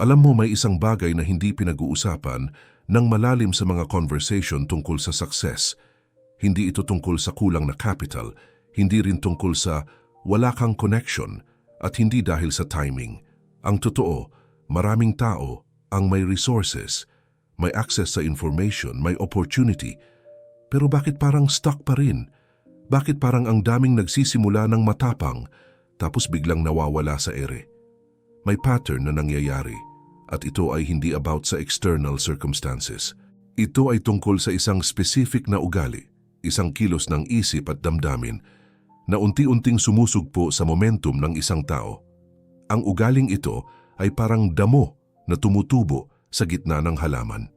Alam mo may isang bagay na hindi pinag-uusapan ng malalim sa mga conversation tungkol sa success. Hindi ito tungkol sa kulang na capital, hindi rin tungkol sa wala kang connection at hindi dahil sa timing. Ang totoo, maraming tao ang may resources, may access sa information, may opportunity, pero bakit parang stuck pa rin? Bakit parang ang daming nagsisimula ng matapang tapos biglang nawawala sa ere? May pattern na nangyayari at ito ay hindi about sa external circumstances. Ito ay tungkol sa isang specific na ugali, isang kilos ng isip at damdamin na unti-unting sumusugpo sa momentum ng isang tao. Ang ugaling ito ay parang damo na tumutubo sa gitna ng halaman.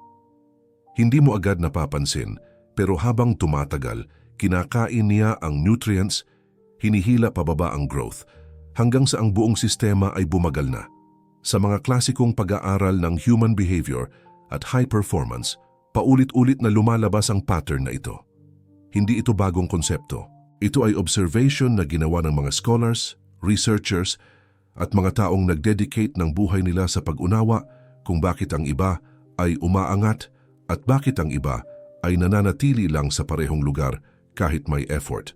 Hindi mo agad napapansin pero habang tumatagal, kinakain niya ang nutrients, hinihila pababa ang growth, hanggang sa ang buong sistema ay bumagal na. Sa mga klasikong pag-aaral ng human behavior at high performance, paulit-ulit na lumalabas ang pattern na ito. Hindi ito bagong konsepto. Ito ay observation na ginawa ng mga scholars, researchers, at mga taong nagdedicate ng buhay nila sa pag-unawa kung bakit ang iba ay umaangat at bakit ang iba ay nananatili lang sa parehong lugar kahit may effort.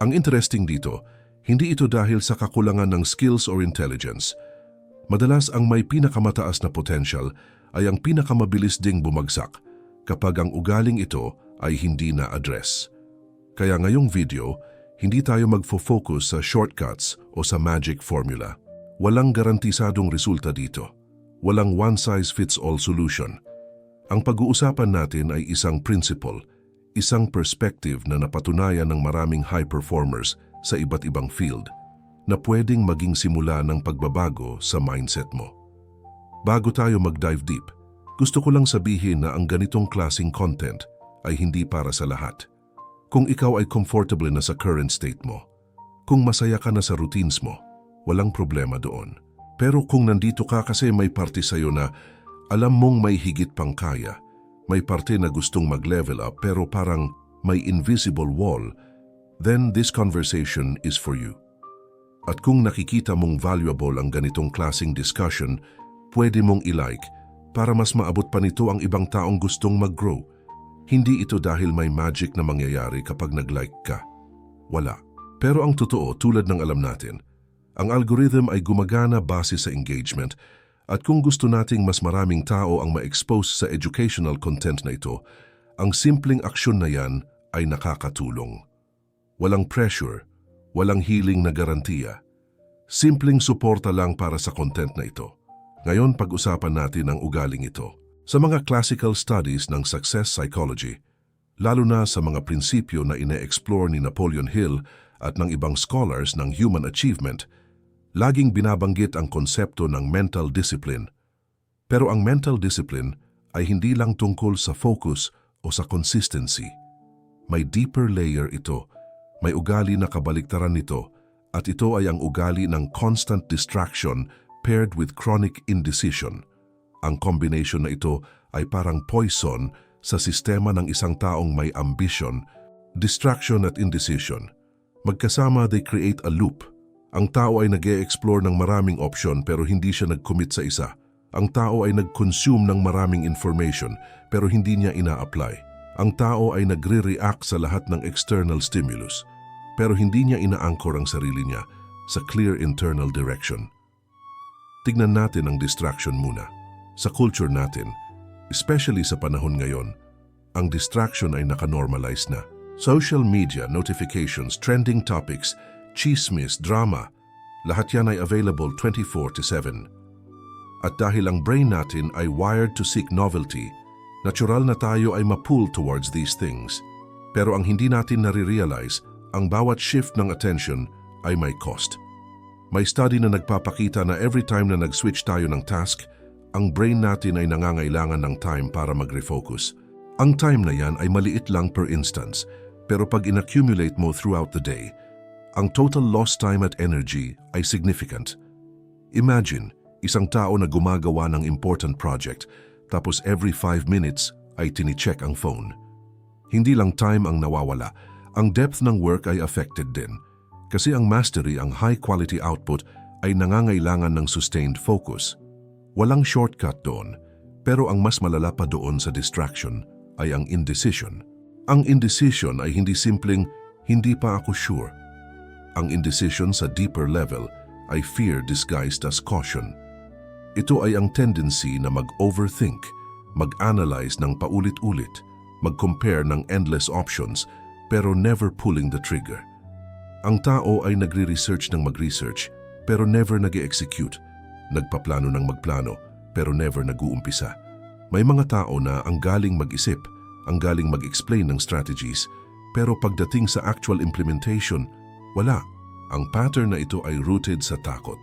Ang interesting dito, hindi ito dahil sa kakulangan ng skills or intelligence. Madalas ang may pinakamataas na potential ay ang pinakamabilis ding bumagsak kapag ang ugaling ito ay hindi na-address. Kaya ngayong video, hindi tayo magfo-focus sa shortcuts o sa magic formula. Walang garantisadong resulta dito. Walang one-size-fits-all solution. Ang pag-uusapan natin ay isang principle, isang perspective na napatunayan ng maraming high performers sa iba't ibang field na pwedeng maging simula ng pagbabago sa mindset mo. Bago tayo mag-dive deep, gusto ko lang sabihin na ang ganitong klasing content ay hindi para sa lahat. Kung ikaw ay comfortable na sa current state mo, kung masaya ka na sa routines mo, walang problema doon. Pero kung nandito ka kasi may parte sa'yo na alam mong may higit pang kaya, may parte na gustong mag-level up pero parang may invisible wall, then this conversation is for you. At kung nakikita mong valuable ang ganitong klasing discussion, pwede mong i-like para mas maabot pa nito ang ibang taong gustong mag-grow. Hindi ito dahil may magic na mangyayari kapag nag-like ka. Wala. Pero ang totoo, tulad ng alam natin, ang algorithm ay gumagana base sa engagement at kung gusto nating mas maraming tao ang ma-expose sa educational content na ito, ang simpleng aksyon na yan ay nakakatulong. Walang pressure, walang healing na garantiya. Simpleng suporta lang para sa content na ito. Ngayon pag-usapan natin ang ugaling ito. Sa mga classical studies ng success psychology, lalo na sa mga prinsipyo na ine-explore ni Napoleon Hill at ng ibang scholars ng human achievement, laging binabanggit ang konsepto ng mental discipline. Pero ang mental discipline ay hindi lang tungkol sa focus o sa consistency. May deeper layer ito may ugali na kabaliktaran nito at ito ay ang ugali ng constant distraction paired with chronic indecision. Ang combination na ito ay parang poison sa sistema ng isang taong may ambition, distraction at indecision. Magkasama they create a loop. Ang tao ay nag explore ng maraming option pero hindi siya nag-commit sa isa. Ang tao ay nag-consume ng maraming information pero hindi niya ina-apply. Ang tao ay nagre-react sa lahat ng external stimulus pero hindi niya ina-anchor ang sarili niya sa clear internal direction. Tignan natin ang distraction muna. Sa culture natin, especially sa panahon ngayon, ang distraction ay nakanormalize na. Social media, notifications, trending topics, chismis, drama, lahat yan ay available 24 to 7. At dahil ang brain natin ay wired to seek novelty, natural na tayo ay ma-pull towards these things. Pero ang hindi natin nare-realize ang bawat shift ng attention ay may cost. May study na nagpapakita na every time na nag-switch tayo ng task, ang brain natin ay nangangailangan ng time para mag-refocus. Ang time na yan ay maliit lang per instance, pero pag inaccumulate mo throughout the day, ang total lost time at energy ay significant. Imagine, isang tao na gumagawa ng important project, tapos every 5 minutes ay tinicheck ang phone. Hindi lang time ang nawawala, ang depth ng work ay affected din kasi ang mastery, ang high-quality output ay nangangailangan ng sustained focus. Walang shortcut doon, pero ang mas malala pa doon sa distraction ay ang indecision. Ang indecision ay hindi simpleng hindi pa ako sure. Ang indecision sa deeper level ay fear disguised as caution. Ito ay ang tendency na mag-overthink, mag-analyze ng paulit-ulit, mag-compare ng endless options pero never pulling the trigger. Ang tao ay nagre-research ng mag-research pero never nag execute Nagpaplano ng magplano pero never nag-uumpisa. May mga tao na ang galing mag-isip, ang galing mag-explain ng strategies pero pagdating sa actual implementation, wala. Ang pattern na ito ay rooted sa takot.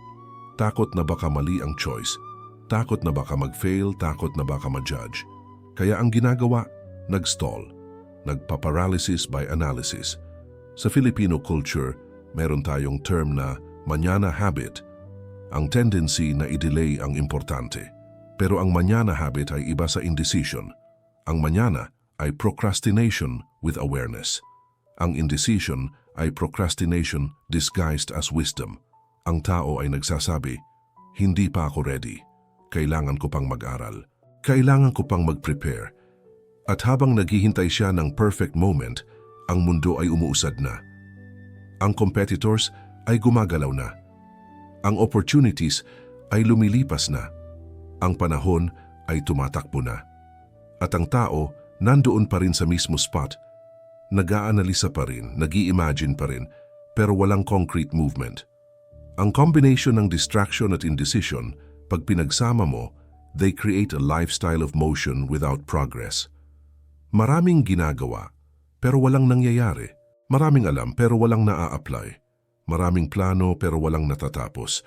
Takot na baka mali ang choice. Takot na baka mag-fail, takot na baka ma-judge. Kaya ang ginagawa, nag-stall. Nagpa-paralysis by analysis. Sa Filipino culture, meron tayong term na manyana habit. Ang tendency na i-delay ang importante. Pero ang manyana habit ay iba sa indecision. Ang manyana ay procrastination with awareness. Ang indecision ay procrastination disguised as wisdom. Ang tao ay nagsasabi, hindi pa ako ready. Kailangan ko pang mag-aral. Kailangan ko pang mag-prepare. At habang naghihintay siya ng perfect moment, ang mundo ay umuusad na. Ang competitors ay gumagalaw na. Ang opportunities ay lumilipas na. Ang panahon ay tumatakbo na. At ang tao nandoon pa rin sa mismo spot. Nag-aanalisa pa rin, nag imagine pa rin, pero walang concrete movement. Ang combination ng distraction at indecision, pag pinagsama mo, they create a lifestyle of motion without progress. Maraming ginagawa, pero walang nangyayari. Maraming alam, pero walang naa-apply. Maraming plano pero walang natatapos.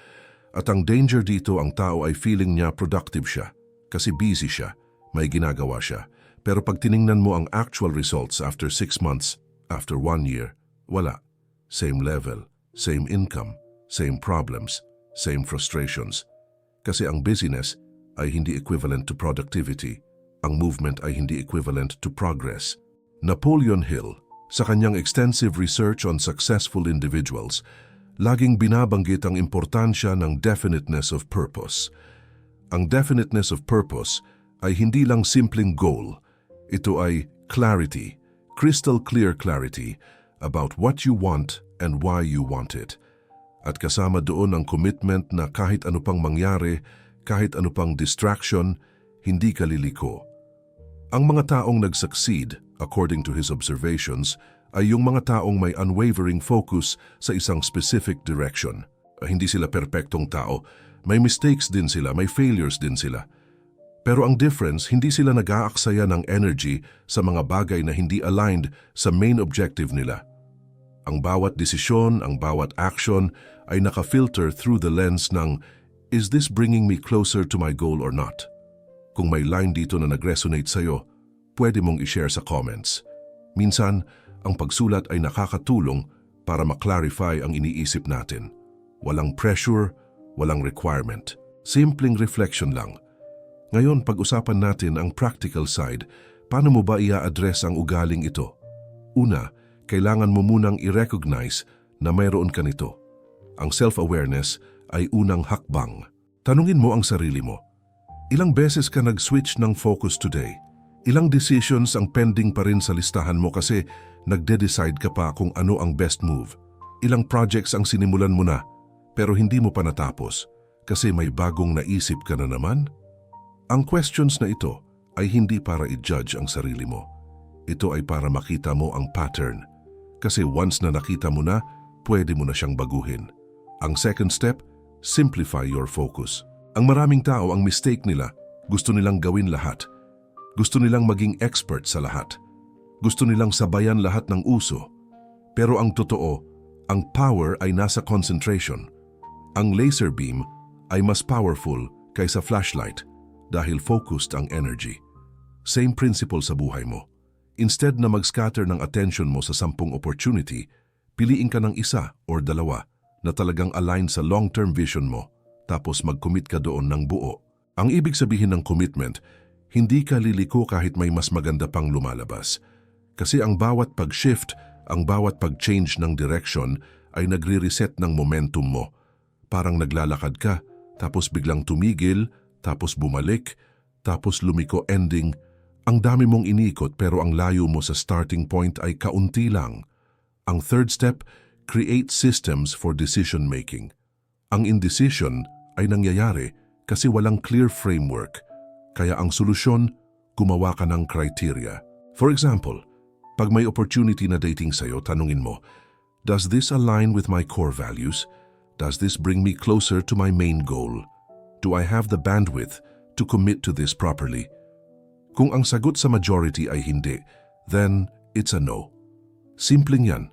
At ang danger dito ang tao ay feeling niya productive siya kasi busy siya, may ginagawa siya. Pero pag tiningnan mo ang actual results after six months, after one year, wala. Same level, same income, same problems, same frustrations. Kasi ang busyness ay hindi equivalent to productivity. Ang movement ay hindi equivalent to progress. Napoleon Hill, sa kanyang extensive research on successful individuals, laging binabanggit ang importansya ng definiteness of purpose. Ang definiteness of purpose ay hindi lang simpleng goal. Ito ay clarity, crystal clear clarity about what you want and why you want it. At kasama doon ang commitment na kahit ano pang mangyari, kahit ano pang distraction, hindi ka liliko. Ang mga taong nag-succeed according to his observations, ay yung mga taong may unwavering focus sa isang specific direction. Ah, hindi sila perpektong tao. May mistakes din sila, may failures din sila. Pero ang difference, hindi sila nag-aaksaya ng energy sa mga bagay na hindi aligned sa main objective nila. Ang bawat desisyon, ang bawat action ay naka-filter through the lens ng is this bringing me closer to my goal or not? Kung may line dito na nag-resonate sa'yo, pwede mong i-share sa comments. Minsan, ang pagsulat ay nakakatulong para maklarify ang iniisip natin. Walang pressure, walang requirement. Simpleng reflection lang. Ngayon, pag-usapan natin ang practical side. Paano mo ba i-address ang ugaling ito? Una, kailangan mo munang i-recognize na mayroon ka nito. Ang self-awareness ay unang hakbang. Tanungin mo ang sarili mo. Ilang beses ka nag-switch ng focus today? Ilang decisions ang pending pa rin sa listahan mo kasi nagde-decide ka pa kung ano ang best move. Ilang projects ang sinimulan mo na pero hindi mo pa natapos kasi may bagong naisip ka na naman? Ang questions na ito ay hindi para i-judge ang sarili mo. Ito ay para makita mo ang pattern. Kasi once na nakita mo na, pwede mo na siyang baguhin. Ang second step, simplify your focus. Ang maraming tao ang mistake nila, gusto nilang gawin lahat – gusto nilang maging expert sa lahat. Gusto nilang sabayan lahat ng uso. Pero ang totoo, ang power ay nasa concentration. Ang laser beam ay mas powerful kaysa flashlight dahil focused ang energy. Same principle sa buhay mo. Instead na mag-scatter ng attention mo sa sampung opportunity, piliin ka ng isa or dalawa na talagang align sa long-term vision mo tapos mag-commit ka doon ng buo. Ang ibig sabihin ng commitment hindi ka liliko kahit may mas maganda pang lumalabas. Kasi ang bawat pag-shift, ang bawat pag-change ng direction ay nagre-reset ng momentum mo. Parang naglalakad ka, tapos biglang tumigil, tapos bumalik, tapos lumiko ending. Ang dami mong iniikot pero ang layo mo sa starting point ay kaunti lang. Ang third step, create systems for decision making. Ang indecision ay nangyayari kasi walang clear framework. Kaya ang solusyon, gumawa ka ng criteria. For example, pag may opportunity na dating sa'yo, tanungin mo, Does this align with my core values? Does this bring me closer to my main goal? Do I have the bandwidth to commit to this properly? Kung ang sagot sa majority ay hindi, then it's a no. Simpleng yan.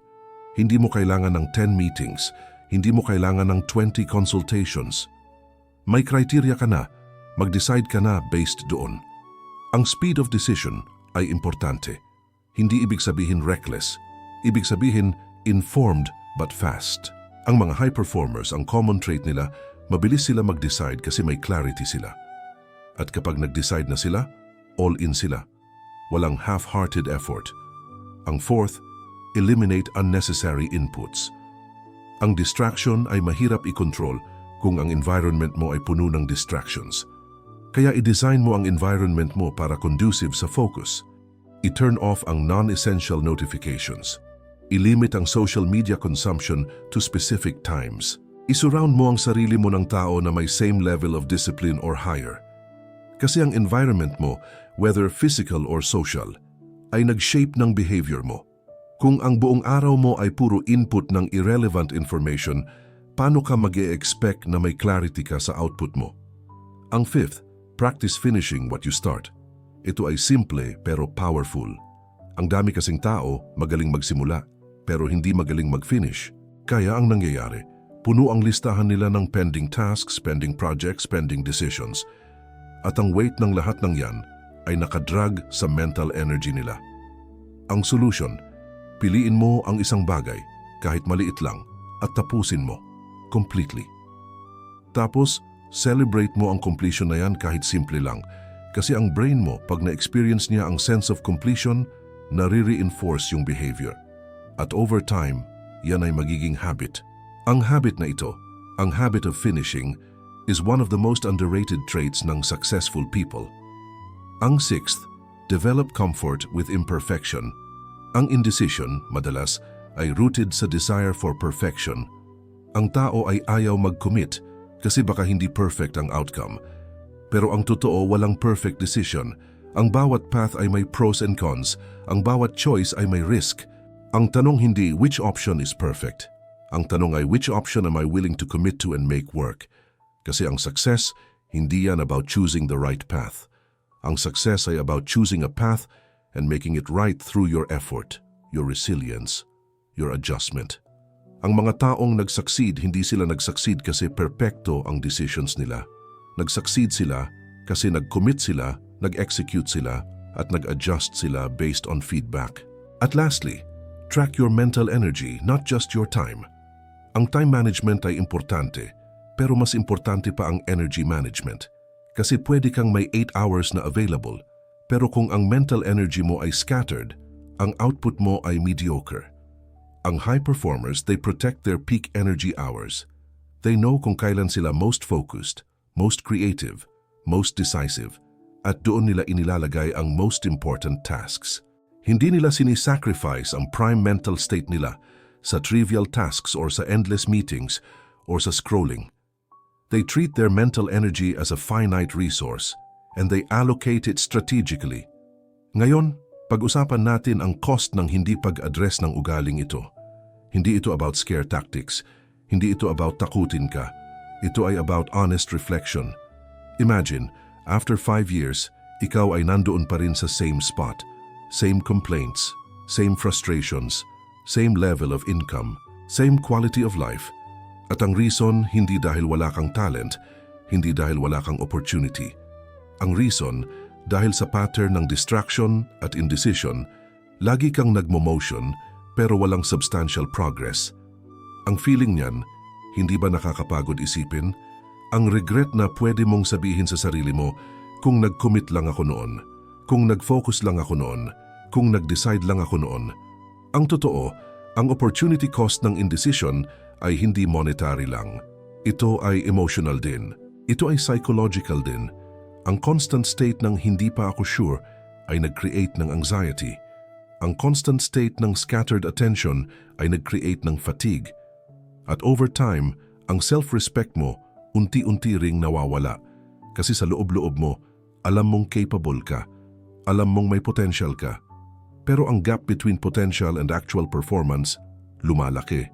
Hindi mo kailangan ng 10 meetings, hindi mo kailangan ng 20 consultations. May criteria ka na, mag-decide ka na based doon. Ang speed of decision ay importante. Hindi ibig sabihin reckless. Ibig sabihin informed but fast. Ang mga high performers, ang common trait nila, mabilis sila mag-decide kasi may clarity sila. At kapag nag-decide na sila, all in sila. Walang half-hearted effort. Ang fourth, eliminate unnecessary inputs. Ang distraction ay mahirap i-control kung ang environment mo ay puno ng distractions. Kaya i-design mo ang environment mo para conducive sa focus. I-turn off ang non-essential notifications. I-limit ang social media consumption to specific times. I-surround mo ang sarili mo ng tao na may same level of discipline or higher. Kasi ang environment mo, whether physical or social, ay nag-shape ng behavior mo. Kung ang buong araw mo ay puro input ng irrelevant information, paano ka mag expect na may clarity ka sa output mo? Ang fifth, practice finishing what you start. Ito ay simple pero powerful. Ang dami kasing tao magaling magsimula pero hindi magaling mag-finish. Kaya ang nangyayari, puno ang listahan nila ng pending tasks, pending projects, pending decisions. At ang weight ng lahat ng yan ay nakadrag sa mental energy nila. Ang solution, piliin mo ang isang bagay, kahit maliit lang, at tapusin mo, completely. Tapos, celebrate mo ang completion na yan kahit simple lang, kasi ang brain mo, pag na-experience niya ang sense of completion, nare-reinforce yung behavior. At over time, yan ay magiging habit. Ang habit na ito, ang habit of finishing, is one of the most underrated traits ng successful people. Ang sixth, develop comfort with imperfection. Ang indecision, madalas, ay rooted sa desire for perfection. Ang tao ay ayaw mag-commit kasi baka hindi perfect ang outcome. Pero ang totoo, walang perfect decision. Ang bawat path ay may pros and cons. Ang bawat choice ay may risk. Ang tanong hindi which option is perfect. Ang tanong ay which option am I willing to commit to and make work. Kasi ang success, hindi yan about choosing the right path. Ang success ay about choosing a path and making it right through your effort, your resilience, your adjustment. Ang mga taong nagsucceed, hindi sila nagsucceed kasi perpekto ang decisions nila. Nagsucceed sila kasi nag-commit sila, nag-execute sila, at nag-adjust sila based on feedback. At lastly, track your mental energy, not just your time. Ang time management ay importante, pero mas importante pa ang energy management. Kasi pwede kang may 8 hours na available, pero kung ang mental energy mo ay scattered, ang output mo ay mediocre. Ang high performers, they protect their peak energy hours. They know kung kailan sila most focused, most creative, most decisive, at doon nila inilalagay ang most important tasks. Hindi nila sinisacrifice ang prime mental state nila sa trivial tasks or sa endless meetings or sa scrolling. They treat their mental energy as a finite resource and they allocate it strategically. Ngayon, pag-usapan natin ang cost ng hindi pag-address ng ugaling ito. Hindi ito about scare tactics. Hindi ito about takutin ka. Ito ay about honest reflection. Imagine, after five years, ikaw ay nandoon pa rin sa same spot – same complaints, same frustrations, same level of income, same quality of life. At ang reason, hindi dahil wala kang talent, hindi dahil wala kang opportunity. Ang reason, dahil sa pattern ng distraction at indecision, lagi kang nagmo-motion pero walang substantial progress. Ang feeling niyan, hindi ba nakakapagod isipin? Ang regret na pwede mong sabihin sa sarili mo, kung nag-commit lang ako noon, kung nag-focus lang ako noon, kung nag-decide lang ako noon. Ang totoo, ang opportunity cost ng indecision ay hindi monetary lang. Ito ay emotional din. Ito ay psychological din. Ang constant state ng hindi pa ako sure ay nag-create ng anxiety. Ang constant state ng scattered attention ay nag-create ng fatigue. At over time, ang self-respect mo unti-unti ring nawawala. Kasi sa loob-loob mo, alam mong capable ka. Alam mong may potential ka. Pero ang gap between potential and actual performance, lumalaki.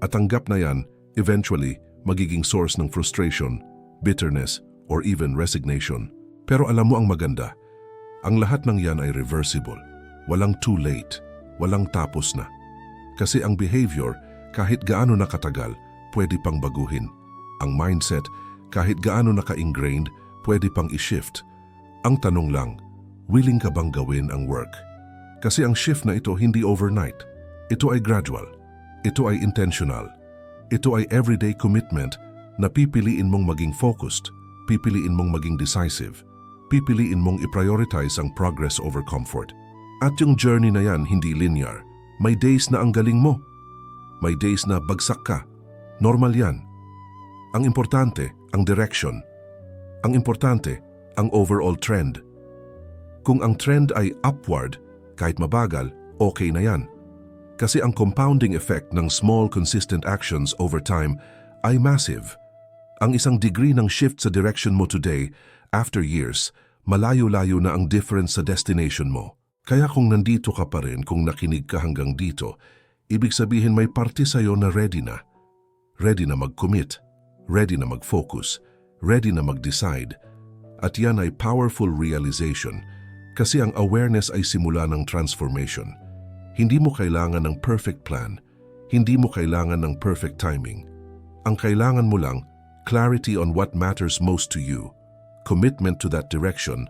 At ang gap na yan, eventually, magiging source ng frustration, bitterness, or even resignation. Pero alam mo ang maganda, ang lahat ng yan ay reversible. Walang too late, walang tapos na. Kasi ang behavior, kahit gaano nakatagal, pwede pang baguhin. Ang mindset, kahit gaano naka-ingrained, pwede pang i-shift. Ang tanong lang, willing ka bang gawin ang work? Kasi ang shift na ito hindi overnight. Ito ay gradual. Ito ay intentional. Ito ay everyday commitment na pipiliin mong maging focused, pipiliin mong maging decisive, pipiliin mong i-prioritize ang progress over comfort. At yung journey na yan hindi linear. May days na ang galing mo. May days na bagsak ka. Normal yan. Ang importante, ang direction. Ang importante, ang overall trend. Kung ang trend ay upward, kahit mabagal, okay na yan. Kasi ang compounding effect ng small consistent actions over time ay massive. Ang isang degree ng shift sa direction mo today, after years, malayo-layo na ang difference sa destination mo. Kaya kung nandito ka pa rin, kung nakinig ka hanggang dito, ibig sabihin may parte sa'yo na ready na. Ready na mag-commit, ready na mag-focus, ready na mag-decide. At yan ay powerful realization kasi ang awareness ay simula ng transformation. Hindi mo kailangan ng perfect plan. Hindi mo kailangan ng perfect timing. Ang kailangan mo lang, clarity on what matters most to you, commitment to that direction,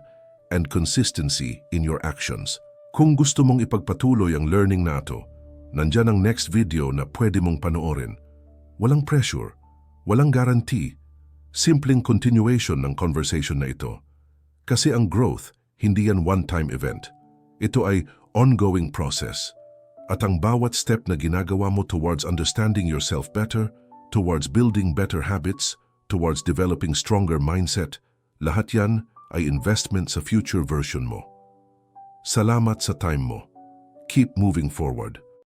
and consistency in your actions. Kung gusto mong ipagpatuloy ang learning nato, nandyan ang next video na pwede mong panoorin. Walang pressure, walang guarantee, simpleng continuation ng conversation na ito. Kasi ang growth, hindi yan one-time event. Ito ay ongoing process. At ang bawat step na ginagawa mo towards understanding yourself better, towards building better habits, towards developing stronger mindset, lahat yan ay investment sa future version mo. Salamat sa time mo. Keep moving forward.